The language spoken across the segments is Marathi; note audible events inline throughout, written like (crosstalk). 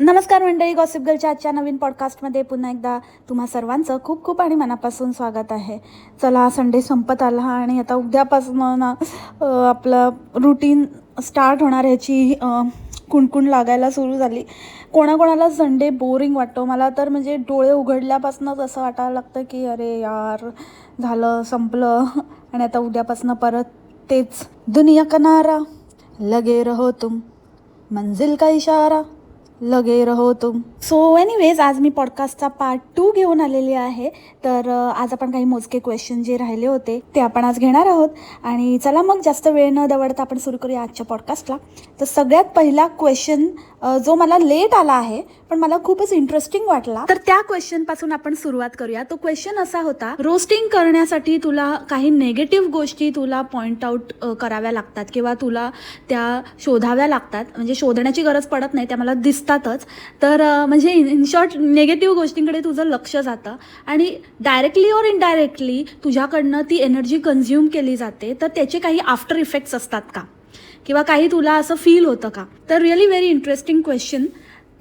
नमस्कार मंडळी गॉसिप गर्लच्या आजच्या नवीन पॉडकास्टमध्ये पुन्हा एकदा तुम्हा सर्वांचं खूप खूप आणि मनापासून स्वागत आहे. चला संडे संपत आला आणि आता उद्यापासून ना आपलं रुटीन स्टार्ट होणार ह्याची कुणकुण लागायला सुरू झाली. कोणाकोणाला संडे बोरिंग वाटतो? मला तर म्हणजे डोळे उघडल्यापासूनच असं वाटायला लागतं की अरे यार झालं संपलं. आणि आता उद्यापासून परत तेच. दुनिया कनारा लगे रहो तुम. मंजिल का इशारा? लगे रहो तुम. सो एनिवेज आज मी पॉडकास्टचा पार्ट टू घेऊन आलेली आहे. तर आज आपण काही मोजके क्वेश्चन जे राहिले होते ते आपण आज घेणार आहोत. आणि चला मग जास्त वेळ न दवडता आपण सुरू करूया आजच्या पॉडकास्टला तर सगळ्यात पहिला क्वेश्चन जो मला लेट आला आहे पण मला खूपच इंटरेस्टिंग वाटला. तर त्या क्वेश्चनपासून आपण सुरुवात करूया. तो क्वेश्चन असा होता रोस्टिंग करण्यासाठी तुला काही नेगेटिव्ह गोष्टी तुला पॉइंट आउट कराव्या लागतात किंवा तुला त्या शोधाव्या लागतात. म्हणजे शोधण्याची गरज पडत नाही त्या मला दिसतातच. तर म्हणजे इन शॉर्ट नेगेटिव्ह गोष्टींकडे तुझं लक्ष जातं आणि डायरेक्टली और इनडायरेक्टली तुझ्याकडनं ती एनर्जी कन्झ्युम केली जाते. तर त्याचे काही आफ्टर इफेक्ट्स असतात का? किंवा काही तुला असं फील होतं का? तर रिअली व्हेरी इंटरेस्टिंग क्वेश्चन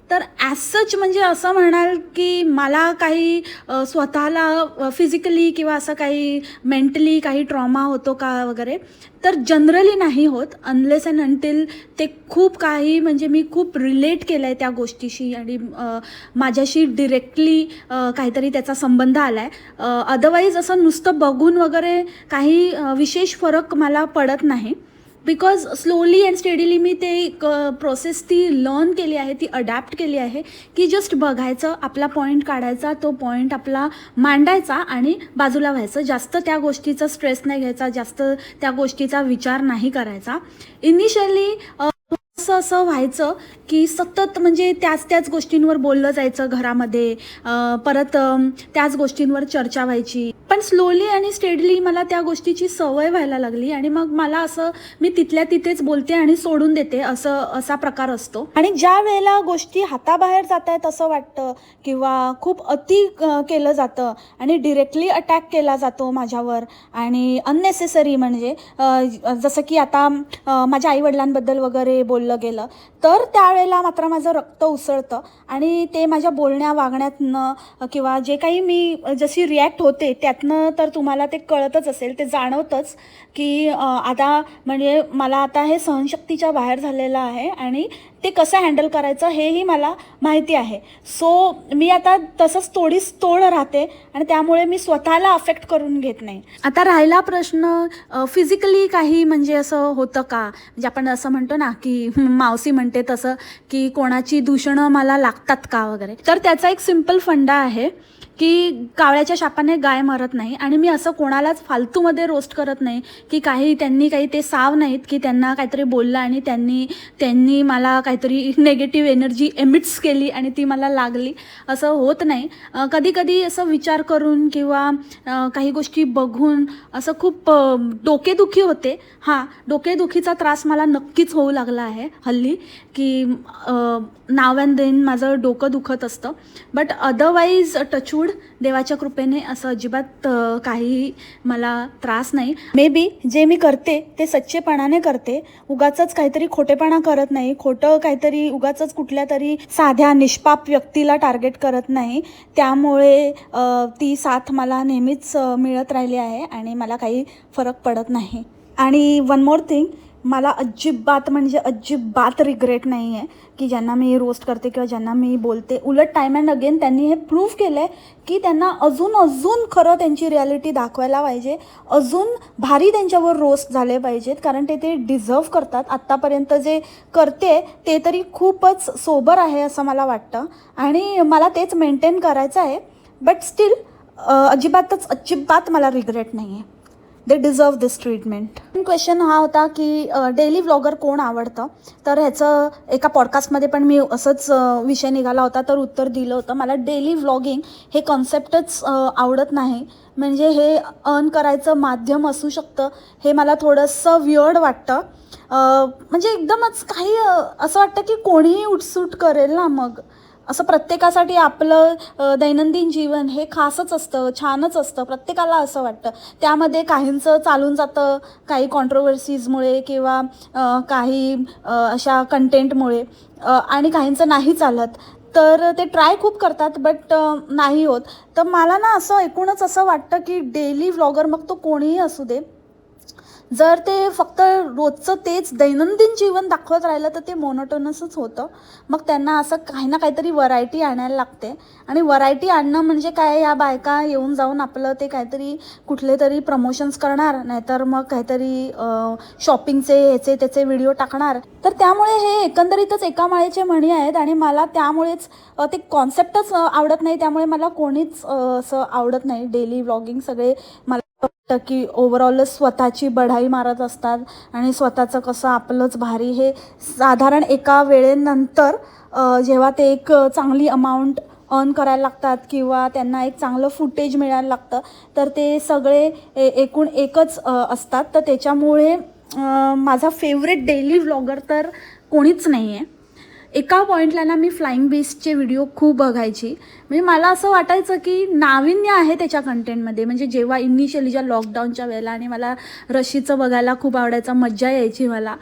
तर ॲज सच म्हणजे असं म्हणाल की मला काही स्वतःला फिजिकली किंवा असं काही मेंटली काही ट्रॉमा होतो का वगैरे तर जनरली नाही होत अनलेस अँड अनटिल ते खूप काही म्हणजे मी खूप रिलेट केलं आहे त्या गोष्टीशी आणि माझ्याशी डिरेक्टली काहीतरी त्याचा संबंध आला आहे अदरवाईज असं नुसतं बघून वगैरे काही विशेष फरक मला पडत नाही. बिकॉज स्लोली अँड स्टेडीली मी ते एक प्रोसेस ती लर्न केली आहे ती अडॅप्ट केली आहे की जस्ट बघायचं आपला पॉईंट काढायचा तो पॉईंट आपला मांडायचा आणि बाजूला व्हायचं. जास्त त्या गोष्टीचा स्ट्रेस नाही घ्यायचा जास्त त्या गोष्टीचा विचार नाही करायचा. इनिशियली असं असं व्हायचं की सतत म्हणजे त्याच त्याच गोष्टींवर बोललं जायचं घरामध्ये. परत त्याच गोष्टींवर चर्चा व्हायची. पण स्लोली आणि स्टेडली मला त्या गोष्टीची सवय व्हायला लागली आणि मग मला असं मी तिथल्या तिथेच बोलते आणि सोडून देते असं असा प्रकार असतो. आणि ज्या वेळेला गोष्टी हाताबाहेर जात आहेत असं वाटतं किंवा खूप अति केलं जातं आणि डिरेक्टली अटॅक केला जातो माझ्यावर आणि अननेसेसरी म्हणजे जसं की आता माझ्या आईवडिलांबद्दल वगैरे बोललं गेलं तर त्यावेळेला मात्र माझं रक्त उसळतं आणि ते माझ्या बोलण्या वागण्यातनं किंवा जे काही मी जशी रिॲक्ट होते त्यातनं तर तुम्हाला ते कळतच असेल ते जाणवतंच. की आता म्हणजे मला आता हे सहनशक्तीच्या बाहेर झालेलं आहे आणि ते कसं हँडल करायचं हेही मला माहिती आहे. सो मी आता तसंच तोडीस तोड राहते आणि त्यामुळे मी स्वतःला अफेक्ट करून घेत नाही. आता राहिला प्रश्न फिजिकली काही म्हणजे असं होतं का? म्हणजे आपण असं म्हणतो ना की मावसी म्हणते तसं की कोणाची दूषणं मला लागतात का वगैरे? तर त्याचा एक सिंपल फंडा आहे. की कावळ्याच्या शापाने गाय मरत नाही आणि मी असं कोणालाच फालतूमध्ये रोस्ट करत नाही की काही त्यांनी काही ते साव नाहीत की त्यांना काहीतरी बोललं आणि त्यांनी त्यांनी मला काहीतरी नेगेटिव्ह एनर्जी एमिट्स केली आणि ती मला लागली. असं होत नाही. कधी कधी असं विचार करून किंवा काही गोष्टी बघून असं खूप डोकेदुखी होते. हां डोकेदुखीचा त्रास मला नक्कीच होऊ लागला आहे हल्ली की नाव अँड देन माझं डोकं दुखत असतं. बट अदरवाईज टचवूड देवाच्या कृपेने असं अजिबात काही मला त्रास नाही. मे बी जे मी करते ते सच्चेपणाने करते. उगाच काहीतरी खोटेपणा करत नाही. खोटं काहीतरी उगाच कुठल्या तरी साध्या निष्पाप व्यक्तीला टार्गेट करत नाही. त्यामुळे ती साथ मला नेहमीच मिळत राहिली आहे आणि मला काही फरक पडत नाही. आणि वन मोर थिंग मला अजिबात म्हणजे अजिबात रिग्रेट नाही आहे की ज्यांना मी रोस्ट करते किंवा ज्यांना मी बोलते. उलट टाईम अँड अगेन त्यांनी हे प्रूव्ह केलं आहे की त्यांना अजून अजून खरं त्यांची रियालिटी दाखवायला पाहिजे. अजून भारी त्यांच्यावर रोस्ट झाले पाहिजेत कारण ते ते डिझर्व करतात. आत्तापर्यंत जे करते ते तरी खूपच सोबर आहे असं मला वाटतं. आणि मला तेच मेंटेन करायचं आहे. बट स्टील अजिबातच अजिबात मला रिग्रेट नाही आहे they deserve this treatment question हा होता की डेली व्लॉगर कोण आवडतं? तर ह्याचं एका पॉडकास्टमध्ये पण मी असंच विषय निघाला होता तर उत्तर दिलं होतं. मला डेली व्लॉगिंग हे कॉन्सेप्टच आवडत नाही. म्हणजे हे अर्न करायचं माध्यम असू शकतं. हे मला थोडंसं विअर्ड वाटतं. म्हणजे एकदमच काही असं वाटतं की कोणीही उठसूट करेल ना मग. असं प्रत्येकासाठी आपलं दैनंदिन जीवन हे खासच असतं छानच असतं प्रत्येकाला असं वाटतं. त्यामध्ये काहींचं चालून जातं काही कॉन्ट्रोवर्सीजमुळे किंवा काही अशा कंटेंटमुळे आणि काहींचं नाही चालत. तर ते ट्राय खूप करतात बट नाही होत. तर मला ना असं एकूणच असं वाटतं की डेली व्लॉगर मग तो कोणीही असू दे जर ते फक्त रोजचं तेच दैनंदिन जीवन दाखवत राहिलं तर ते मोनोटोनसच होतं. मग त्यांना असं काही ना काहीतरी व्हरायटी आणायला लागते. आणि व्हरायटी आणणं म्हणजे काय? या बायका येऊन जाऊन आपलं ते काहीतरी कुठले तरी प्रमोशन्स करणार नाहीतर मग काहीतरी शॉपिंगचे ह्याचे त्याचे व्हिडिओ टाकणार. तर त्यामुळे हे एकंदरीतच एका माळेचे म्हणी आहेत आणि मला त्यामुळेच ते कॉन्सेप्टच आवडत नाही. त्यामुळे मला कोणीच असं आवडत नाही. डेली व्लॉगिंग सगळे मला वाटतं की ओव्हरऑलच स्वतःची बढाई मारत असतात आणि स्वतःचं कसं आपलंच भारी हे साधारण एका वेळेनंतर जेव्हा ते एक चांगली अमाऊंट अर्न करायला लागतात किंवा त्यांना एक चांगलं फुटेज मिळायला लागतं तर ते सगळे एकूण एकच असतात. तर त्याच्यामुळे माझा फेवरेट डेली व्लॉगर तर कोणीच नाही आहे एका पॉईंटला ना मी फ्लाईंग बीचचे व्हिडिओ खूप बघायची. म्हणजे मला असं वाटायचं की नाविन्य आहे त्याच्या कंटेंटमध्ये म्हणजे जेव्हा इनिशियली ज्या लॉकडाऊनच्या वेळेला आणि मला रशीचं बघायला खूप आवडायचं मज्जा यायची मला.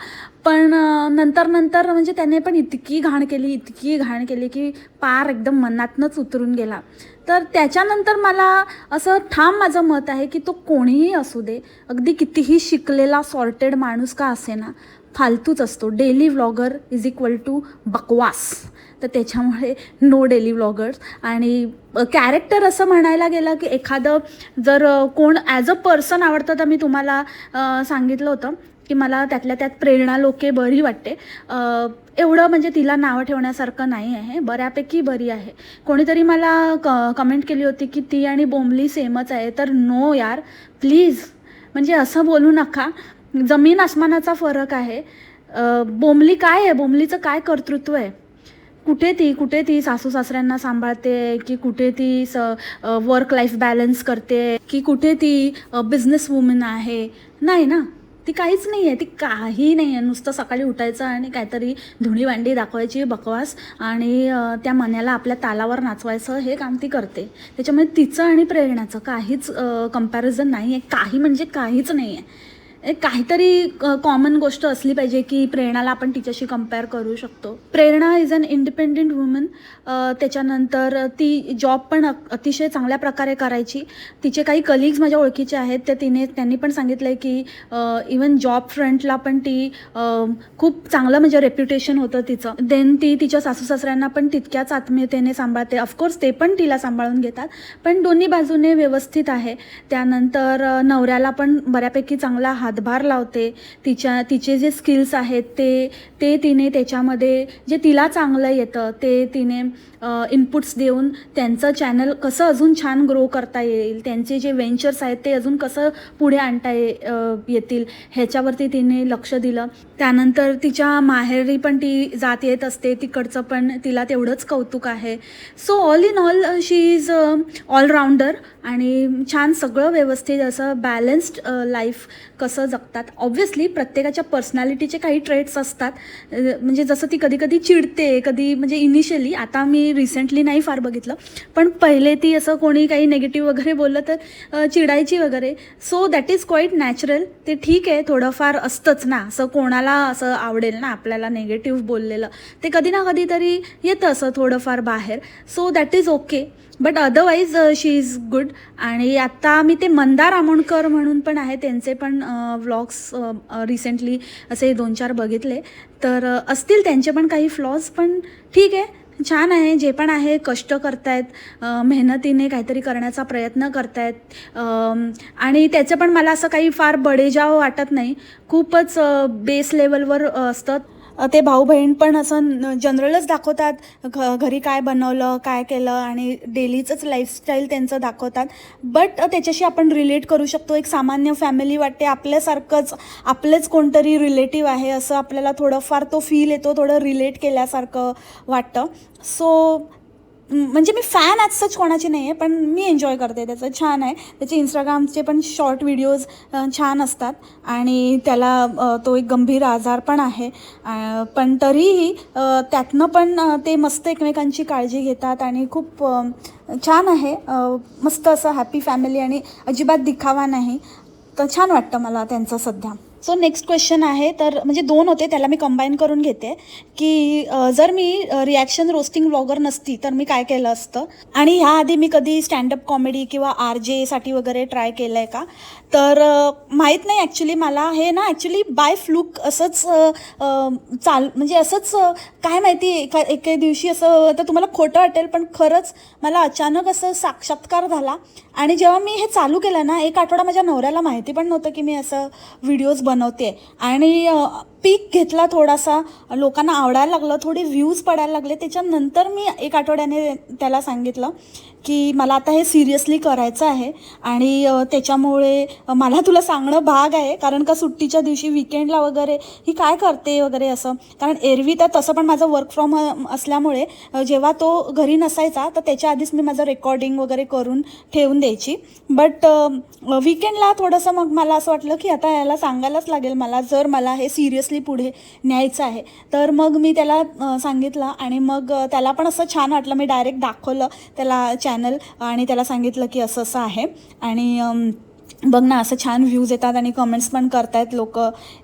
पण नंतर नंतर म्हणजे त्याने पण इतकी घाण केली इतकी घाण केली की पार एकदम मनातनंच उतरून गेला. तर त्याच्यानंतर मला असं ठाम माझं मत आहे की तो कोणीही असू दे अगदी कितीही शिकलेला सॉर्टेड माणूस का असे ना फालतूच असतो. Daily vlogger is equal to बकवास. तर त्याच्यामुळे नो डेली व्लॉगर्स आणि कॅरेक्टर असं म्हणायला गेलं की एखादं जर कोण ॲज अ पर्सन आवडतं तर मी तुम्हाला सांगितलं होतं की मला त्यातल्या त्यात प्रेरणा लोके बरी वाटते. एवढं म्हणजे तिला नावं ठेवण्यासारखं नाही आहे. बऱ्यापैकी बरी आहे. कोणीतरी मला क कमेंट केली होती की ती आणि बोंबली सेमच आहे. तर नो यार प्लीज म्हणजे असं बोलू नका. जमीन आसमानाचा फरक आहे. बोंबली काय आहे? बोंबलीचं काय कर्तृत्व आहे? कुठे ती कुठे ती सासू सासऱ्यांना सांभाळते की कुठे ती स वर्क लाईफ बॅलन्स करते की कुठे ती बिझनेस वुमन आहे? नाही ना? ती काहीच नाही आहे ती काही नाही आहे नुसतं सकाळी उठायचं आणि काहीतरी धुणी भांडी दाखवायची बकवास आणि त्या मण्याला आपल्या तालावर नाचवायचं हे काम ती करते. त्याच्यामुळे तिचं आणि प्रेरणाचं काहीच कंपॅरिझन नाही आहे काही म्हणजे काहीच नाही आहे काहीतरी कॉमन गोष्ट असली पाहिजे की प्रेरणाला आपण तिच्याशी कंपेअर करू शकतो. Prerna is an independent woman त्याच्यानंतर ती जॉब पण अतिशय चांगल्या प्रकारे करायची. तिचे काही कलिग्स माझ्या ओळखीचे आहेत तर तिने त्यांनी पण सांगितलं आहे की इवन जॉब फ्रंटला पण ती खूप चांगलं म्हणजे रेप्युटेशन होतं तिचं. देन ती तिच्या सासू सासऱ्यांना पण तितक्याच आत्मीयतेने सांभाळते. ऑफकोर्स ते पण तिला सांभाळून घेतात पण दोन्ही बाजूने व्यवस्थित आहे. त्यानंतर नवऱ्याला पण बऱ्यापैकी चांगला हात हातभार लावते तिच्या तिचे जे स्किल्स आहेत ते ते तिने त्याच्यामध्ये जे तिला चांगलं येतं ते तिने इनपुट्स देऊन त्यांचं चॅनल कसं अजून छान ग्रो करता येईल त्यांचे जे व्हेंचर्स आहेत ते अजून कसं पुढे आणता ये येतील ह्याच्यावरती तिने लक्ष दिलं. त्यानंतर तिच्या माहेरी पण ती जात येत असते तिकडचं पण तिला तेवढंच कौतुक आहे. So all in all she is allrounder आणि छान सगळं व्यवस्थित असं बॅलन्स्ड लाईफ कसं जगतात. ऑब्व्हियसली प्रत्येकाच्या पर्सनॅलिटीचे काही ट्रेट्स असतात. म्हणजे जसं ती कधी कधी चिडते कधी म्हणजे इनिशियली आता मी रिसेंटली नाही फार बघितलं पण पहिले ती असं कोणी काही नेगेटिव्ह वगैरे बोललं तर चिडायची वगैरे. So that is quite natural ते ठीक आहे थोडंफार असतंच ना. असं कोणाला असं आवडेल ना आपल्याला नेगेटिव्ह बोललेलं. ते कधी ना कधीतरी येतं असं थोडंफार बाहेर. So that is okay but otherwise she is good आणि आता मी ते मंदार आमोणकर म्हणून पण आहे. त्यांचे पण व्लॉग्स रिसेंटली असे दोन चार बघितले. तर असतील त्यांचे पण काही फ्लॉज पण ठीक आहे. छान आहे. जे पण आहे कष्ट करतायत. मेहनतीने काहीतरी करण्याचा प्रयत्न करतायत. आणि त्याचं पण मला असं काही फार बडेजाव वाटत नाही. खूपच बेस लेवलवर असतं ते भाऊ बहीण पण असं जनरलच दाखवतात घ घरी काय बनवलं काय केलं आणि डेलीचंच लाईफस्टाईल त्यांचं दाखवतात. बट त्याच्याशी आपण रिलेट करू शकतो. एक सामान्य फॅमिली वाटते आपल्यासारखंच आपलेच कोणतरी रिलेटिव्ह आहे असं आपल्याला थोडंफार तो फील येतो थोडं रिलेट केल्यासारखं वाटतं. सो म्हणजे मी फॅन ॲज सच कोणाची नाही आहे पण मी एन्जॉय करते. त्याचं छान आहे. त्याचे इंस्टाग्रामचे पण शॉर्ट व्हिडिओज छान असतात. आणि त्याला तो एक गंभीर आजार पण आहे. पण तरीही त्यातनं पण ते मस्त एकमेकांची काळजी घेतात आणि खूप छान आहे. मस्त असं हॅपी फॅमिली आणि अजिबात दिखावा नाही. तर छान वाटतं मला त्यांचं सध्या. सो नेक्स्ट क्वेश्चन आहे तर म्हणजे दोन होते त्याला मी कंबाईन करून घेते. की जर मी रिॲक्शन रोस्टिंग व्लॉगर नसती तर मी काय केलं असतं? आणि ह्याआधी मी कधी स्टँडअप कॉमेडी किंवा आर जेसाठी वगैरे ट्राय केलं आहे का? तर माहीत नाही ॲक्च्युली मला. हे ना ॲक्च्युली बाय फ्लूक असंच चाल म्हणजे असंच काय माहिती एका एके दिवशी असं तर तुम्हाला खोटं वाटेल पण खरंच मला अचानक असं साक्षात्कार झाला. आणि जेव्हा मी हे चालू केलं ना एक आठवडा माझ्या नवऱ्याला माहिती पण नव्हतं की मी असं व्हिडिओज बन बनवते. आणि पीक घेतला थोडासा लोकांना आवडायला लागलं थोडे व्ह्यूज पडायला लागले. त्याच्यानंतर मी एक आठवड्याने त्याला सांगितलं की मला आता हे सिरियसली करायचं आहे आणि त्याच्यामुळे मला तुला सांगणं भाग आहे. कारण का सुट्टीच्या दिवशी विकेंडला वगैरे ही काय करते वगैरे असं. कारण एरवी तर तसं पण माझं वर्क फ्रॉम असल्यामुळे जेव्हा तो घरी नसायचा तर त्याच्या आधीच मी माझं रेकॉर्डिंग वगैरे करून ठेवून द्यायची. बट विकेंडला थोडंसं मग मला असं वाटलं की आता याला सांगायलाच लागेल मला जर मला हे सिरियसली पुढे न्यायचं आहे. तर मग मी त्याला सांगितलं आणि मग त्याला पण असं छान वाटलं. मी डायरेक्ट दाखवलं त्याला चॅनल आणि त्याला सांगितलं की असं असं आहे. आणि बघ ना असं छान व्ह्यूज येतात आणि कमेंट्स पण करतायत लोक.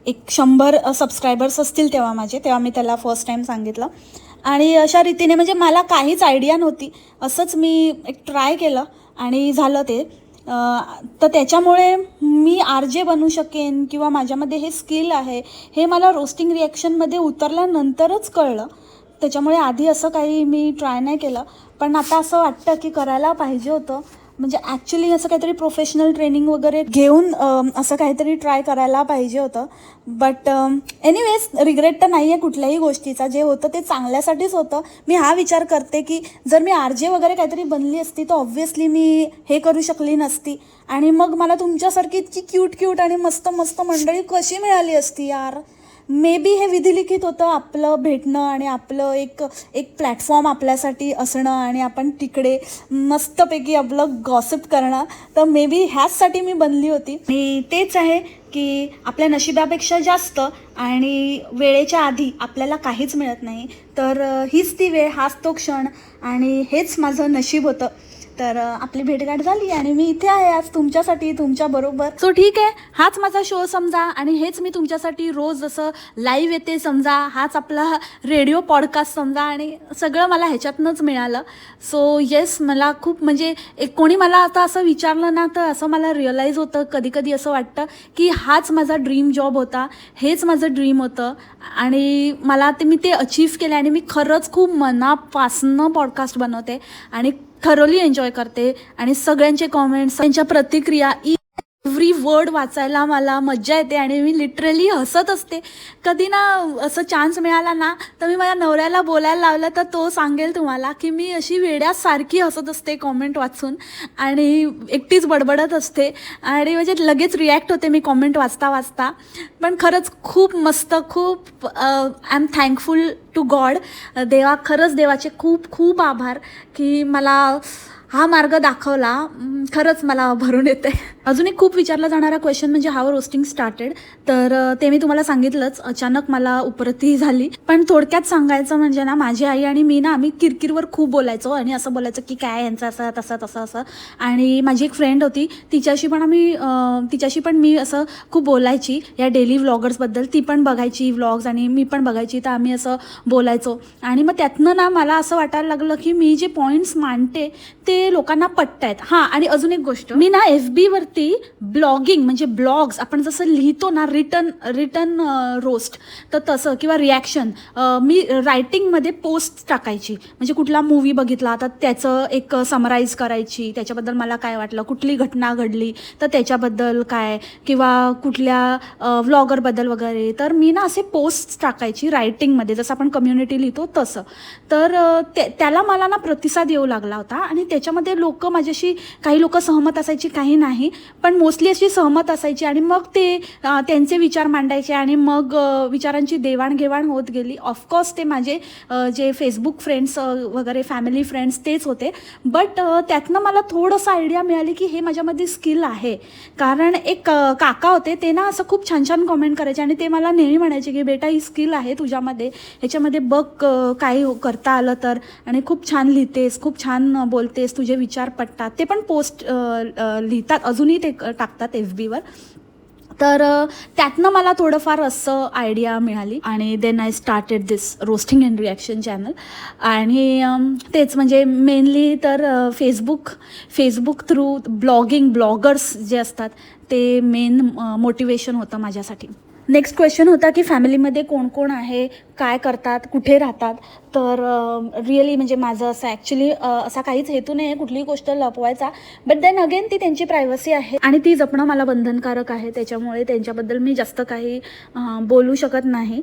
एक शंभर सबस्क्रायबर्स असतील तेव्हा माझे तेव्हा मी त्याला फर्स्ट टाईम सांगितलं. आणि अशा रीतीने म्हणजे मला काहीच आयडिया नव्हती. असंच मी एक ट्राय केलं आणि झालं ते. तर त्याच्यामुळे मी आर जे बनू शकेन किंवा माझ्यामध्ये हे स्किल आहे हे मला रोस्टिंग रिॲक्शनमध्ये उतरल्यानंतरच कळलं. त्याच्यामुळे आधी असं काही मी ट्राय नाही केलं. पण आता असं वाटतं की करायला पाहिजे होतं. म्हणजे ॲक्च्युली असं काहीतरी प्रोफेशनल ट्रेनिंग वगैरे घेऊन असं काहीतरी ट्राय करायला पाहिजे होतं. बट एनिवेज रिग्रेट तर नाही आहे कुठल्याही गोष्टीचा. जे होतं ते चांगल्यासाठीच होतं. मी हा विचार करते की जर मी आर जे वगैरे काहीतरी बनली असती तर ऑब्व्हियसली मी हे करू शकली नसती. आणि मग मला तुमच्यासारखी इतकी क्यूट क्यूट आणि मस्त मस्त मंडळी कशी मिळाली असती यार? मे बी हे विधिलिखित होतं आपलं भेटणं आणि आपलं एक एक प्लॅटफॉर्म आपल्यासाठी असणं आणि आपण तिकडे मस्तपैकी आपलं गॉसिप करणं. तर मे बी ह्याचसाठी मी बनली होती. मी तेच आहे की आपल्या नशिबापेक्षा जास्त आणि वेळेच्या आधी आपल्याला काहीच मिळत नाही. तर हीच ती वेळ हाच तो क्षण आणि हेच माझं नशीब होतं. तर आपली भेटगाठ झाली आणि मी इथे आहे आज तुमच्यासाठी तुमच्याबरोबर सो ठीक आहे. हाच माझा शो समजा आणि हेच मी तुमच्यासाठी रोज जसं लाईव्ह येते समजा हाच आपला रेडिओ पॉडकास्ट समजा आणि सगळं मला ह्याच्यातनंच मिळालं. सो येस मला खूप म्हणजे एक कोणी मला आता असं विचारलं ना तर असं मला रिअलाईज होतं कधी कधी असं वाटतं की हाच माझा ड्रीम जॉब होता हेच माझं ड्रीम होतं आणि मला ते मी ते अचीव केलं आणि मी खरंच खूप मनापासनं पॉडकास्ट बनवते आणि थरोली एन्जॉय करते आणि सगळ्यांचे कॉमेंट्स त्यांच्या प्रतिक्रिया ई एव्हरी वर्ड वाचायला मला मज्जा येते आणि मी लिटरली हसत असते. कधी ना असं चान्स मिळाला ना तर मी माझ्या नवऱ्याला बोलायला लावलं तर तो सांगेल तुम्हाला की मी अशी वेड्यासारखी हसत असते कॉमेंट वाचून आणि एकटीच बडबडत असते आणि म्हणजे लगेच रिॲक्ट होते मी कॉमेंट वाचता वाचता. पण खरंच खूप मस्त खूप I am thankful to God देवा खरंच देवाचे खूप खूप आभार की मला हा मार्ग दाखवला. खरंच मला भरून येते अजून एक खूप विचारला जाणारा क्वेश्चन म्हणजे हावर रोस्टिंग स्टार्टेड तर ते मी तुम्हाला सांगितलंच. अचानक मला उपरती झाली. पण थोडक्यात सांगायचं म्हणजे ना माझी आई आणि मी ना आम्ही किरकिरवर खूप बोलायचो. आणि असं बोलायचं की काय यांचं असं तसं तसं असं. आणि माझी एक फ्रेंड होती. तिच्याशी पण आम्ही तिच्याशी पण मी असं खूप बोलायची. या डेली व्लॉगर्सबद्दल ती पण बघायची व्लॉग्स आणि मी पण बघायची. तर आम्ही असं बोलायचो. आणि मग त्यातनं ना मला असं वाटायला लागलं की मी जे पॉईंट्स मांडते ते लोकांना पटतायत. हां आणि अजून एक गोष्ट. मी ना एफ बीवरती ब्लॉगिंग म्हणजे ब्लॉग्स आपण जसं लिहितो ना रिटर्न रिटर्न रोस्ट तर तसं किंवा रिॲक्शन मी रायटिंगमध्ये पोस्ट टाकायची. म्हणजे कुठला मूवी बघितला तर त्याचं एक समराईज करायची. त्याच्याबद्दल मला काय वाटलं कुठली घटना घडली तर त्याच्याबद्दल काय किंवा कुठल्या व्लॉगरबद्दल वगैरे. तर मी ना असे पोस्ट टाकायची रायटिंगमध्ये जसं आपण कम्युनिटी लिहितो तसं. तर ते त्याला मला ना प्रतिसाद येऊ लागला होता. आणि त्याच्या त्याच्यामध्ये लोक माझ्याशी काही लोक सहमत असायची काही नाही. पण मोस्टली अशी सहमत असायची आणि मग ते त्यांचे विचार मांडायचे आणि मग विचारांची देवाणघेवाण होत गेली. ऑफकोर्स ते माझे जे फेसबुक फ्रेंड्स वगैरे फॅमिली फ्रेंड्स तेच होते. बट त्यातनं मला थोडंसं आयडिया मिळाली की हे माझ्यामध्ये स्किल आहे. कारण एक काका होते ते ना असं खूप छान छान कॉमेंट करायचे आणि ते मला नेहमी म्हणायचे की बेटा ही स्किल आहे तुझ्यामध्ये. ह्याच्यामध्ये बघ काही करता आलं तर. आणि खूप छान लिहितेस खूप छान बोलतेस तुझे विचार पटतात. ते पण पोस्ट लिहितात. अजूनही ते टाकतात एफ बीवर तर त्यातनं मला थोडंफार असं आयडिया मिळाली. आणि then I started this roasting and reaction channel आणि तेच म्हणजे मेनली तर Facebook Facebook through blogging bloggers जे असतात ते मेन मोटिवेशन होतं माझ्यासाठी. नेक्स्ट क्वेश्चन होता की फॅमिलीमध्ये कोण कोण आहे काय करतात कुठे राहतात? तर रिअली म्हणजे माझं असं ॲक्च्युली असा काहीच हेतू नाही आहे कुठलीही गोष्ट लपवायचा. बट देन अगेन ती त्यांची प्रायव्हसी आहे. आणि ती जपणं मला बंधनकारक आहे त्याच्यामुळे त्यांच्याबद्दल मी जास्त काही बोलू शकत नाही.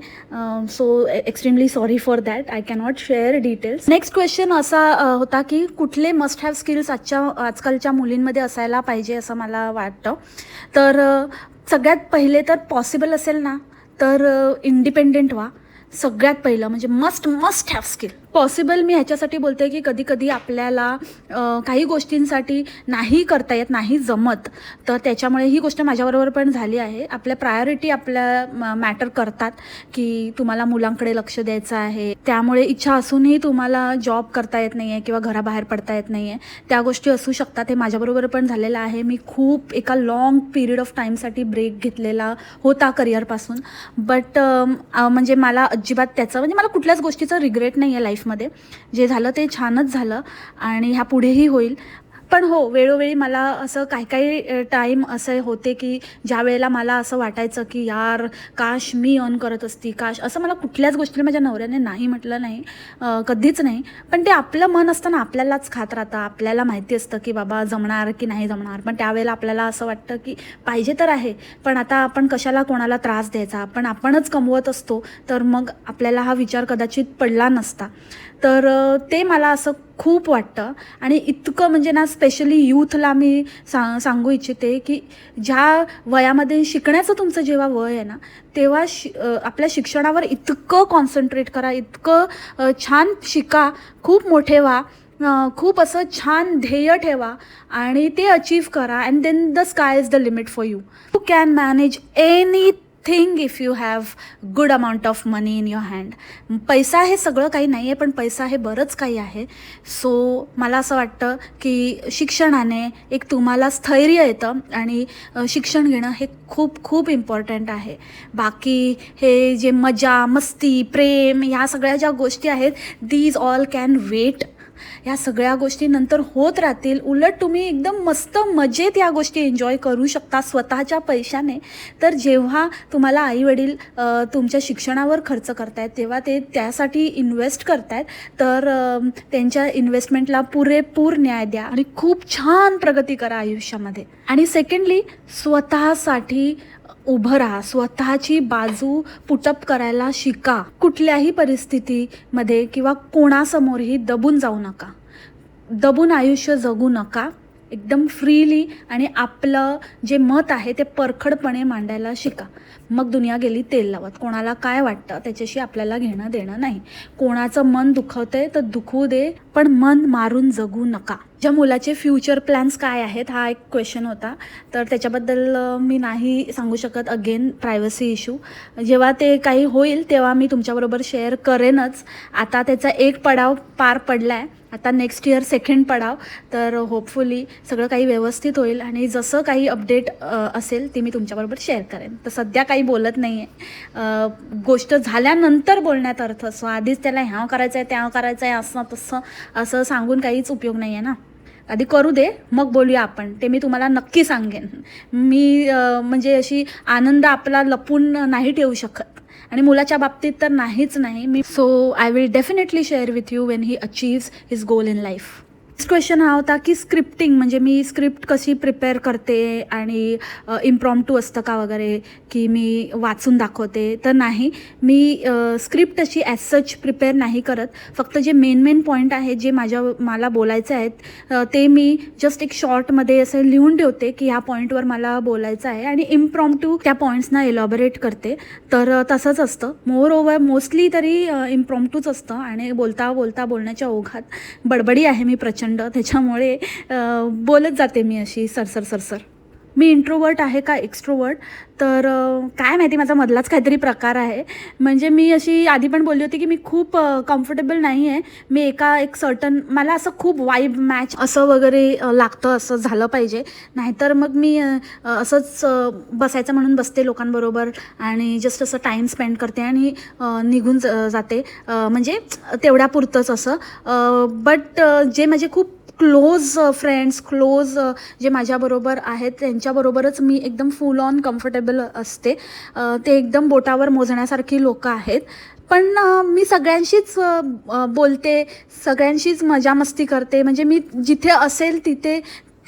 So extremely sorry for that I cannot share details next question असा होता की कुठले मस्ट हॅव स्किल्स आजच्या आजकालच्या मुलींमध्ये असायला पाहिजे असं मला वाटतं. तर सगळ्यात पहिले तर पॉसिबल असेल ना तर इंडिपेंडेंट व्हा. सगळ्यात पहिलं म्हणजे must must have skill possible मी ह्याच्यासाठी बोलते की कधी कधी आपल्याला काही गोष्टींसाठी नाही करता येत नाही जमत. तर त्याच्यामुळे ही गोष्ट माझ्याबरोबर पण झाली आहे. आपल्या प्रायोरिटी आपल्या मॅटर करतात की तुम्हाला मुलांकडे लक्ष द्यायचं आहे. त्यामुळे इच्छा असूनही तुम्हाला जॉब करता येत नाही आहे किंवा घराबाहेर पडता येत नाही आहे त्या गोष्टी असू शकतात हे माझ्याबरोबर पण झालेलं आहे. मी खूप एका लाँग पिरियड ऑफ टाईमसाठी ब्रेक घेतलेला होता करिअरपासून बट म्हणजे मला अजिबात त्याचं म्हणजे मला कुठल्याच गोष्टीचं रिग्रेट नाही आहे लाईफ लाईफमध्ये जे झालं ते छानच झालं आणि ह्या पुढेही होईल. पण हो वेळोवेळी मला असं काही काही टाईम असे होते की ज्या वेळेला मला असं वाटायचं की यार काश मी अर्न करत असती काश असं मला कुठल्याच गोष्टीला माझ्या नवऱ्याने नाही म्हटलं नाही कधीच नाही. पण ते आपलं मन असतं ना आपल्यालाच खात राहतं. आपल्याला माहिती असतं की बाबा जमणार की नाही जमणार. पण त्यावेळेला आपल्याला असं वाटतं की पाहिजे तर आहे पण आता आपण कशाला कोणाला त्रास द्यायचा? पण आपणच कमवत असतो तर मग आपल्याला हा विचार कदाचित पडला नसता. तर ते मला असं खूप वाटतं. आणि इतकं म्हणजे ना स्पेशली यूथला मी सा सांगू इच्छिते की ज्या वयामध्ये शिकण्याचं तुमचं जेव्हा वय आहे ना तेव्हा शि आपल्या शिक्षणावर इतकं कॉन्सन्ट्रेट करा इतकं छान शिका खूप मोठे व्हा खूप असं छान ध्येय ठेवा आणि ते अचीव करा. And then the sky is the limit for you you can manage anything if you have good amount of money in your hand पैसा हे सगळं काही नाही आहे पण पैसा हे बरंच काही आहे. सो मला असं वाटतं की शिक्षणाने एक तुम्हाला स्थैर्य येतं आणि शिक्षण घेणं हे खूप खूप इम्पॉर्टंट आहे. बाकी हे जे मजा मस्ती प्रेम ह्या सगळ्या ज्या गोष्टी आहेत दीज ऑल कॅन वेट ह्या सगळ्या गोष्टी नंतर होत राहतील. उलट तुम्ही एकदम मस्त मजेत या गोष्टी एन्जॉय करू शकता स्वतःच्या पैशाने. तर जेव्हा तुम्हाला आईवडील तुमच्या शिक्षणावर खर्च करतायत तेव्हा ते त्यासाठी इन्व्हेस्ट करतायत. तर त्यांच्या इन्व्हेस्टमेंटला पुरेपूर न्याय द्या आणि खूप छान प्रगती करा आयुष्यामध्ये. आणि सेकंडली स्वतःसाठी उभं राहा. स्वतःची बाजू पुटअप करायला शिका. कुठल्याही परिस्थितीमध्ये किंवा कोणासमोरही दबून जाऊ नका. नका. दबून आयुष्य जगू नका. एकदम फ्रीली आणि आपलं जे मत आहे ते परखडपणे मांडायला शिका. मग दुनिया गेली तेल लावत. कोणाला काय वाटतं त्याच्याशी आपल्याला घेणं देणं नाही. कोणाचं मन दुखवतंय तर दुखू दे पण मन मारून जगू नका. ज्या मुलाचे फ्युचर प्लॅन्स काय आहेत हा एक क्वेश्चन होता. तर त्याच्याबद्दल मी नाही सांगू शकत. अगेन प्रायव्हसी इश्यू जेव्हा ते काही होईल तेव्हा मी तुमच्याबरोबर शेअर करेनच. आता त्याचा एक पडाव पार पडला आहे आता नेक्स्ट इयर सेकंड पडाव. तर होपफुली सगळं काही व्यवस्थित होईल. आणि जसं काही अपडेट असेल ते मी तुमच्याबरोबर शेअर करेन. तर सध्या काही बोलत नाही आहे गोष्ट झाल्यानंतर बोलण्यात अर्थ असतो. आधीच त्याला ह्याव करायचं आहे त्याव करायचं आहे असं तसं असं सांगून काहीच उपयोग नाही आहे ना. आधी करू दे मग बोलूया आपण. ते मी तुम्हाला नक्की सांगेन. मी म्हणजे अशी आनंद आपला लपून नाही ठेवू शकत. आणि मुलाच्या बाबतीत तर नाहीच नाही. मी so I will definitely share with you when he achieves his goal in life question हा होता की स्क्रिप्टिंग म्हणजे मी स्क्रिप्ट कशी प्रिपेअर करते आणि इम्प्रॉम्प्टू असतं का वगैरे की मी वाचून दाखवते? तर नाही मी स्क्रिप्ट अशी ॲज सच प्रिपेअर नाही करत. फक्त जे मेन मेन पॉईंट आहेत जे माझ्या मला बोलायचे आहेत ते मी जस्ट एक शॉर्टमध्ये असं लिहून ठेवते की ह्या पॉईंटवर मला बोलायचं आहे आणि इम्प्रॉम्प्टू त्या पॉईंट्सना एलॉबरेट करते. तर तसंच असतं. मोर ओवर मोस्टली तरी इम्प्रॉम्प्टूच असतं आणि बोलता बोलता बोलण्याच्या ओघात बडबडी आहे मी प्रचंड त्याच्यामुळे बोलत जाते मी अशी सरसर सरसर. मी इंट्रोवर्ट आहे का एक्स्ट्रोवर्ट तर काय माहिती माझा मधलाच काहीतरी प्रकार आहे. म्हणजे मी अशी आधी पण बोलली होती की मी खूप कम्फर्टेबल नाही आहे मी एका एक सर्टन मला असं खूप वाईब मॅच असं वगैरे लागतं असं झालं पाहिजे. नाहीतर मग मी असंच बसायचं म्हणून बसते लोकांबरोबर आणि जस्ट असं टाईम स्पेंड करते आणि निघून जाते. म्हणजे तेवढ्यापुरतंच असं. बट जे माझे खूप क्लोज फ्रेंड्स क्लोज जे माझ्याबरोबर आहेत त्यांच्याबरोबरच मी एकदम फुल ऑन कम्फर्टेबल असते. ते एकदम बोटावर मोजण्यासारखी लोकं आहेत. पण मी सगळ्यांशीच बोलते सगळ्यांशीच मजा मस्ती करते. म्हणजे मी जिथे असेल तिथे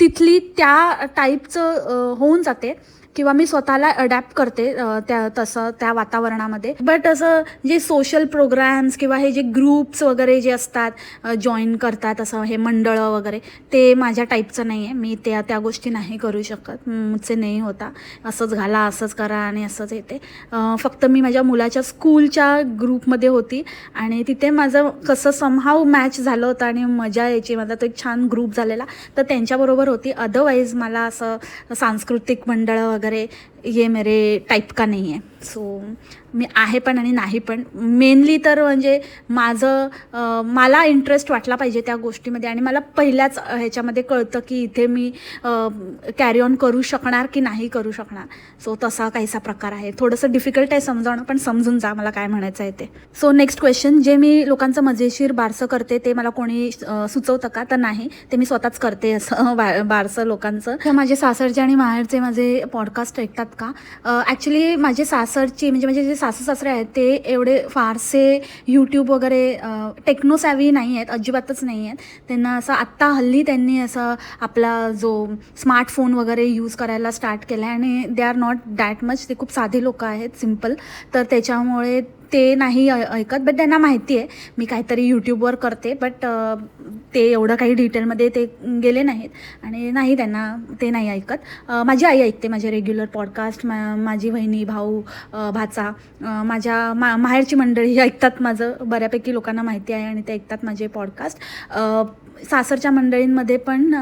तिथली त्या टाईपचं होऊन जाते. किंवा मी स्वतःला अडॅप्ट करते त्या तसं त्या वातावरणामध्ये. बट असं जे सोशल प्रोग्रॅम्स किंवा हे जे ग्रुप्स वगैरे जे असतात जॉईन करतात असं हे मंडळं वगैरे ते माझ्या टाईपचं नाही आहे. मी त्या त्या गोष्टी नाही करू शकत. मुझसे नाही होता. असंच घाला असंच करा आणि असंच येते. फक्त मी माझ्या मुलाच्या स्कूलच्या ग्रुपमध्ये होती आणि तिथे माझं कसं समहाव मॅच झालं होतं आणि मजा यायची. माझा तो एक छान ग्रुप झालेला. तर त्यांच्याबरोबर होती. अदरवाईज मला असं सांस्कृतिक मंडळं वगैरे ಅಂದರೆ ये मेरे टाईप का नाही आहे सो मी आहे पण आणि नाही पण. मेनली तर म्हणजे माझं मला इंटरेस्ट वाटला पाहिजे त्या गोष्टीमध्ये आणि मला पहिल्याच ह्याच्यामध्ये कळतं की इथे मी कॅरी ऑन करू शकणार की नाही करू शकणार. सो तसा काहीसा प्रकार आहे. थोडंसं डिफिकल्ट आहे समजावणं पण समजून जा मला काय म्हणायचं आहे ते. सो नेक्स्ट क्वेश्चन जे मी लोकांचं मजेशीर बारसं करते ते मला कोणी सुचवतं का? तर नाही. ते मी स्वतःच करते असं (laughs) बा बारसं लोकांचं. माझे सासरचे आणि माहेरचे माझे पॉडकास्ट ऐकतात. का? ॲक्च्युली माझे सासरची म्हणजे माझे जे सासू सासरे आहेत ते एवढे फारसे यूट्यूब वगैरे टेक्नोसॅवी नाही आहेत अजिबातच नाही आहेत. त्यांना असं आत्ता हल्ली त्यांनी असं आपला जो स्मार्टफोन वगैरे यूज करायला स्टार्ट केला आहे आणि they are not that much ते खूप साधे लोक आहेत सिंपल तर त्याच्यामुळे ते नाही ऐ- ऐकत बट त्यांना माहिती आहे. मी काहीतरी यूट्यूबवर करते बट ते एवढं काही डिटेलमध्ये ते गेले नाहीत आणि नाही त्यांना ते नाही ऐकत. माझी आई ऐकते माझे रेग्युलर पॉडकास्ट मा माझी वहिनी भाऊ भाचा माझ्या मा माहेरची मंडळी ऐकतात माझं बऱ्यापैकी लोकांना माहिती आहे आणि ते ऐकतात माझे पॉडकास्ट सासरच्या मंडळींमध्ये पण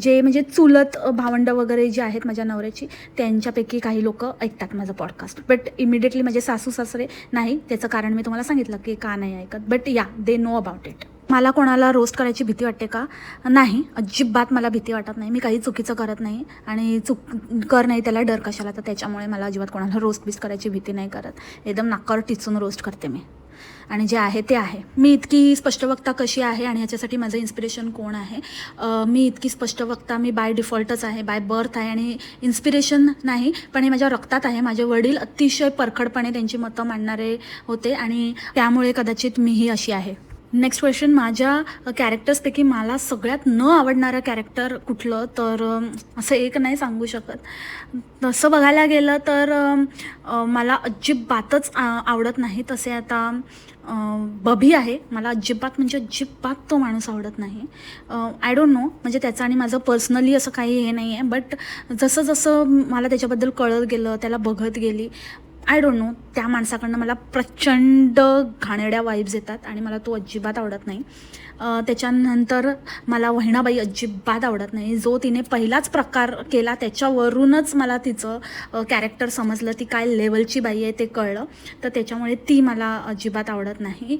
जे म्हणजे चुलत भावंड वगैरे जे आहेत माझ्या नवऱ्याची त्यांच्यापैकी काही लोक ऐकतात माझं पॉडकास्ट बट इमिडिएटली माझे सासू सासरे नाही त्याचं कारण मी तुम्हाला सांगितलं की का नाही ऐकत. बट या दे नो अबाउट इट मला कोणाला रोस्ट करायची भीती वाटते का? नाही अजिबात मला भीती वाटत नाही. मी काही चुकीचं करत नाही आणि चुक कर नाही त्याला डर कशाला? तर त्याच्यामुळे मला अजिबात कोणाला रोस्ट बिस्ट करायची भीती नाही करत. एकदम नाकावर टिचून रोस्ट करते मी. आणि जे आहे ते आहे. मी इतकी स्पष्टवक्ता कशी आहे आणि याच्यासाठी माझं इन्स्पिरेशन कोण आहे? मी इतकी स्पष्टवक्ता मी बाय डिफॉल्टच आहे बाय बर्थ आहे आणि इन्स्पिरेशन नाही पण हे माझ्या रक्तात आहे. माझे वडील अतिशय परखडपणे त्यांची मतं मांडणारे होते आणि त्यामुळे कदाचित मीही अशी आहे. नेक्स्ट क्वेश्चन माझ्या कॅरेक्टर्सपैकी मला सगळ्यात न आवडणारं कॅरेक्टर कुठलं? तर असं एक नाही सांगू शकत. तसं बघायला गेलं तर मला अजिबातच आवडत नाही. तसे आता बभी बबी आहे. मला अजिबात म्हणजे अजिबात तो माणूस आवडत नाही. आय डोंट नो म्हणजे त्याचं आणि माझं पर्सनली असं काही हे नाही आहे बट जसं जसं मला त्याच्याबद्दल कळत गेलं त्याला बघत गेली आय डोंट नो त्या माणसाकडनं मला प्रचंड घाणेरड्या वाईब्स येतात आणि मला तो अजिबात आवडत नाही. त्याच्यानंतर मला वहिणाबाई अजिबात आवडत नाही. जो तिने पहिलाच प्रकार केला त्याच्यावरूनच मला तिचं कॅरेक्टर समजलं ती काय लेवलची बाई आहे ते कळलं. तर त्याच्यामुळे ती मला अजिबात आवडत नाही.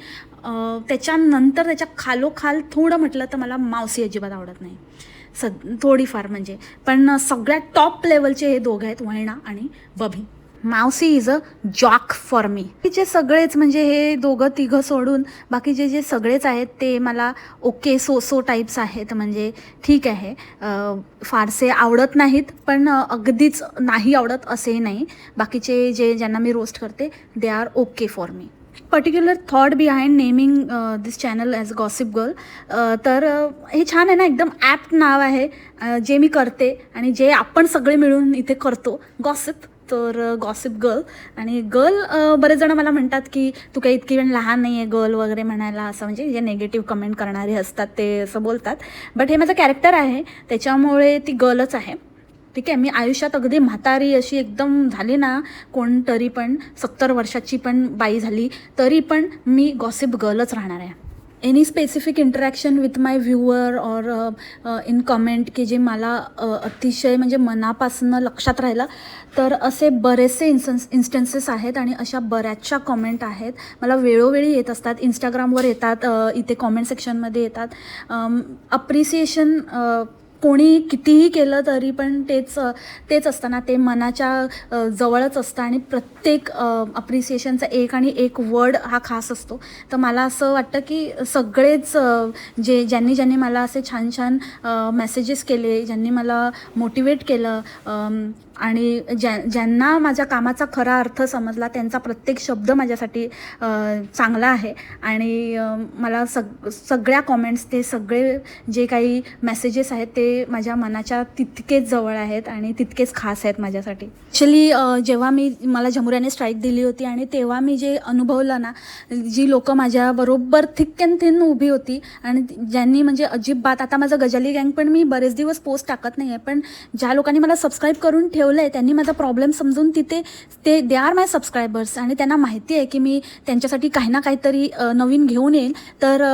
त्याच्यानंतर त्याच्या खालोखाल थोडं म्हटलं तर मला मावसी अजिबात आवडत नाही. सद थोडीफार म्हणजे. पण सगळ्यात टॉप लेवलचे हे दोघं आहेत वहिणा आणि बभी Mawasi is a joke for me. जे सगळेच म्हणजे हे दोघं तिघं सोडून बाकीचे जे सगळेच आहेत ते मला ओके सो सो टाईप्स आहेत. म्हणजे ठीक आहे. फारसे आवडत नाहीत पण अगदीच नाही आवडत असेही नाही. बाकीचे जे ज्यांना मी रोस्ट करते they are okay for me particular thought behind naming this channel as gossip girl तर हे छान आहे ना एकदम ॲप्ट नाव आहे. जे मी करते आणि जे आपण सगळे मिळून इथे करतो गॉसिप तर गॉसिप गर्ल आणि गर्ल बरेच जण मला म्हणतात की तू काही इतकी पण लहान नाही आहे गर्ल वगैरे म्हणायला असं म्हणजे जे नेगेटिव्ह कमेंट करणारे असतात ते असं बोलतात. बट हे माझं कॅरेक्टर आहे. त्याच्यामुळे ती गर्लच आहे. ठीक आहे? मी आयुष्यात अगदी म्हातारी अशी एकदम झाली ना कोण तरी पण सत्तर वर्षाची पण बाई झाली तरी पण मी गॉसिप गर्लच राहणार आहे. Any specific interaction with my viewer or in comment की जे मला uh, अतिशय म्हणजे मनापासून लक्षात राहिलं तर असे बरेचसे इन्स्टन्स इन्स्टन्सेस आहेत आणि अशा बऱ्याचशा कॉमेंट आहेत. मला वेळोवेळी येत असतात इंस्टाग्रामवर येतात uh, इथे कॉमेंट सेक्शनमध्ये येतात. Um, अप्रिसिएशन कोणी कितीही केलं तरी पण तेच तेच असताना ते मनाच्या जवळच असतं आणि प्रत्येक अप्रिसिएशनचा एक आणि एक वर्ड हा खास असतो. तर मला असं वाटतं की सगळेच जे ज्यांनी ज्यांनी मला असे छान छान मेसेजेस केले ज्यांनी मला मोटिवेट केलं आणि ज्या ज्यांना माझ्या कामाचा खरा अर्थ समजला त्यांचा प्रत्येक शब्द माझ्यासाठी चांगला आहे. आणि मला सग सगळ्या कॉमेंट्स ते सगळे जे काही मेसेजेस आहेत ते माझ्या मनाच्या तितकेच जवळ आहेत आणि तितकेच खास आहेत माझ्यासाठी. ॲक्च्युली जेव्हा मी मला झमुऱ्याने स्ट्राईक दिली होती आणि तेव्हा मी जे अनुभवलं ना जी लोकं माझ्याबरोबर थिक अँड थिन उभी होती आणि ज्यांनी म्हणजे अजिबात आता माझं गजाली गँग पण मी बरेच दिवस पोस्ट टाकत नाही आहे पण ज्या लोकांनी मला सबस्क्राईब करून ठेव ठेवलं आहे त्यांनी माझा प्रॉब्लेम समजून तिथे ते दे आर माय सबस्क्रायबर्स आणि त्यांना माहिती आहे की मी त्यांच्यासाठी काही ना काहीतरी नवीन घेऊन येईल. तर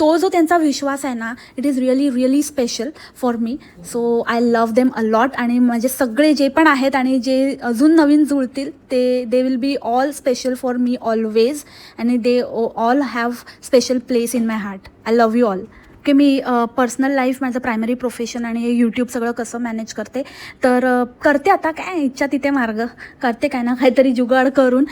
तो जो त्यांचा विश्वास आहे ना it is really really special for me so I love them a lot आणि माझे सगळे जे पण आहेत आणि जे अजून नवीन जुळतील ते they will be all special for me always आणि they all have special place in my heart I love you all की मी पर्सनल लाईफ माझं प्रायमरी प्रोफेशन आणि हे यूट्यूब सगळं कसं मॅनेज करते तर करते आता काय इच्छा तिथे मार्ग करते काय ना काहीतरी जुगाड करून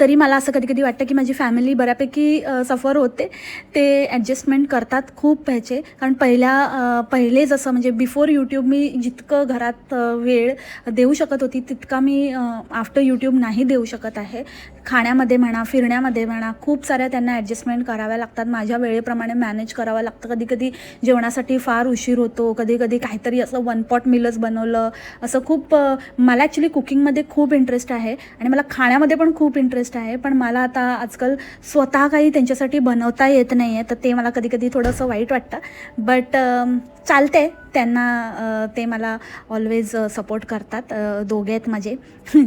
तरी मला असं कधी कधी वाटतं की माझी फॅमिली बऱ्यापैकी सफर होते. ते ॲडजस्टमेंट करतात खूप ह्याचे कारण पहिल्या पहिले जसं म्हणजे बिफोर यूट्यूब मी जितकं घरात वेळ देऊ शकत होती तितका मी आफ्टर यूट्यूब नाही देऊ शकत आहे. खाण्यामध्ये म्हणा फिरण्यामध्ये म्हणा खूप साऱ्या त्यांना ॲडजस्टमेंट कराव्या लागतात. माझ्या वेळेप्रमाणे मॅनेज करावं लागतं. कधी कधी जेवणासाठी फार उशीर होतो. कधी कधी काहीतरी असं वन पॉट मिलच बनवलं. असं खूप मला ॲक्च्युली कुकिंगमध्ये खूप इंटरेस्ट आहे आणि मला खाण्यामध्ये पण खूप इंटरेस्ट आहे. पण मला आता आजकाल स्वतः काही त्यांच्यासाठी बनवता येत नाही आहे तर ते मला कधी कधी थोडंसं वाईट वाटतं. बट चालते त्यांना ते मला ऑलवेज सपोर्ट करतात. दोघे आहेत माझे. (laughs)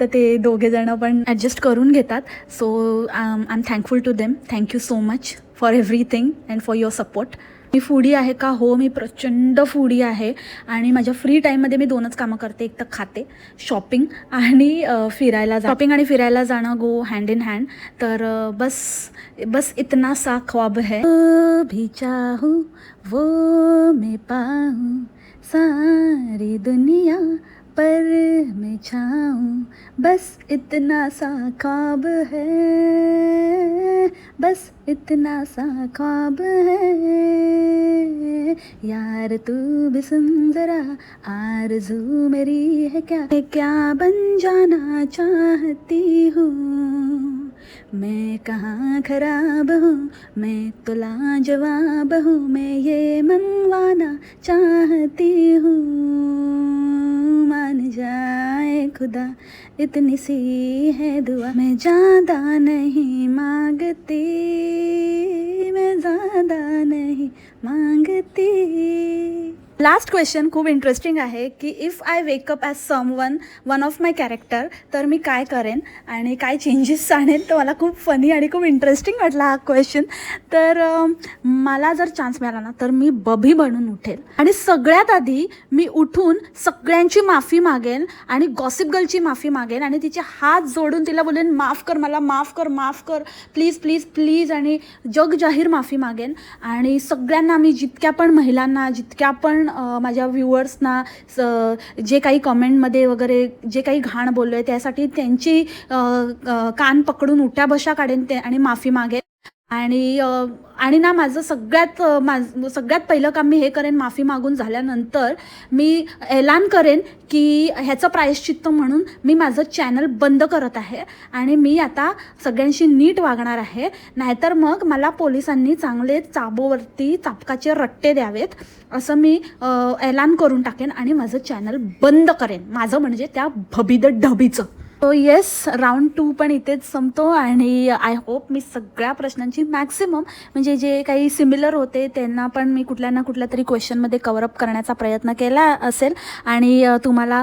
तर ते दोघेजणं पण ॲडजस्ट करून घेतात. So I am thankful to them thank you so much for everything and for your support me foodie आहे का? हो मी प्रचंड फूडी आहे. आणि माझ्या फ्री टाईममध्ये मी दोनच कामं करते. एक तर खाते शॉपिंग आणि फिरायला जा शॉपिंग आणि फिरायला जाणं गो हँड इन हँड तर बस बस इतना सा ख्वाब है. वो भी चाहूँ वो मैं पाऊँ सारी दुनिया पर मैं छाऊँ, बस इतना सा ख्वाब है। बस इतना सा ख्वाब है। यार तू भी सुन जरा, आरज़ू मेरी है क्या? मैं क्या बन जाना चाहती हूँ? मैं कहाँ खराब हूँ? मैं तो लाजवाब हूँ। मैं ये मनवाना चाहती हूँ। मान जाए खुदा इतनी सी है दुआ। मैं ज़्यादा नहीं मांगती मैं ज़्यादा नहीं मांगती। लास्ट क्वेश्चन खूप इंटरेस्टिंग आहे की if I wake up as someone one of my character तर मी काय करेन आणि काय चेंजेस (laughs) आणेन? तर मला खूप फनी आणि खूप इंटरेस्टिंग वाटला हा क्वेश्चन तर मला जर चान्स मिळाला ना तर मी बबी बनून उठेल. आणि सगळ्यात आधी मी उठून सगळ्यांची माफी मागेन आणि गॉसिप गर्लची माफी मागेन आणि तिचे हात जोडून तिला बोलेन माफ कर मला माफ कर माफ कर. प्लीज प्लीज प्लीज आणि जग जाहीर माफी मागेन. आणि सगळ्यांना मी जितक्या पण महिलांना जितक्या पण माझ्या व्ह्युअर्सना स जे काही कमेंटमध्ये वगैरे जे काही घाण बोललो आहे त्यासाठी त्यांची कान पकडून उठ्या बशा काढेन ते आणि माफी मागेन. आणि आणि ना माझं सगळ्यात माझ सगळ्यात पहिलं काम मी हे करेन माफी मागून झाल्यानंतर मी ऐलान करेन की ह्याचं प्रायश्चित्त म्हणून मी माझं चॅनल बंद करत आहे आणि मी आता सगळ्यांशी नीट वागणार आहे. नाहीतर मग मला पोलिसांनी चांगले चाबोवरती चापकाचे रट्टे द्यावेत असं मी ऐलान करून टाकेन आणि माझं चॅनल बंद करेन. माझं म्हणजे त्या भबीद ढबीचं सो येस राऊंड टू पण इथेच संपतो आणि आय होप मी सगळ्या प्रश्नांची मॅक्सिमम म्हणजे जे काही सिमिलर होते त्यांना पण मी कुठल्या ना कुठल्या तरी क्वेश्चनमध्ये कवरअप करण्याचा प्रयत्न केला असेल. आणि तुम्हाला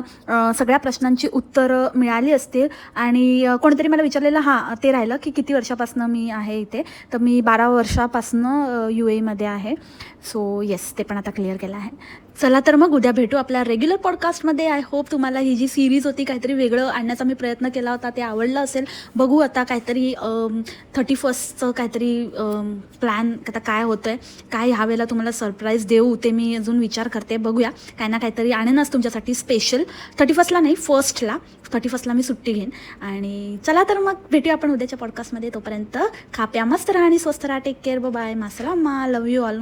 सगळ्या प्रश्नांची उत्तरं मिळाली असतील. आणि कोणीतरी मला विचारलेलं हां ते राहिलं की किती वर्षापासून मी आहे इथे? तर मी बारा वर्षापासनं यू एमध्ये आहे. सो येस ते पण आता क्लिअर केलं आहे. चला तर मग उद्या भेटू आपल्या रेग्युलर पॉडकास्टमध्ये आय होप तुम्हाला ही जी सिरीज होती काहीतरी वेगळं आणण्याचा मी प्रयत्न केला होता ते आवडलं असेल. बघू आता काहीतरी थर्टी फर्स्टचं काहीतरी प्लॅन आता काय होतं आहे काय ह्या वेळेला तुम्हाला सरप्राईज देऊ ते मी अजून विचार करते. बघूया काय ना काहीतरी आणेनच तुमच्यासाठी स्पेशल थर्टी फर्स्टला नाही फर्स्टला थर्टी फर्स्टला मी सुट्टी घेईन. आणि चला तर मग भेटूया आपण उद्याच्या पॉडकास्टमध्ये तोपर्यंत खाप्या मस्त राहा आणि स्वस्त राहा. टेक केअर बाय मासला मा. लव यू ऑल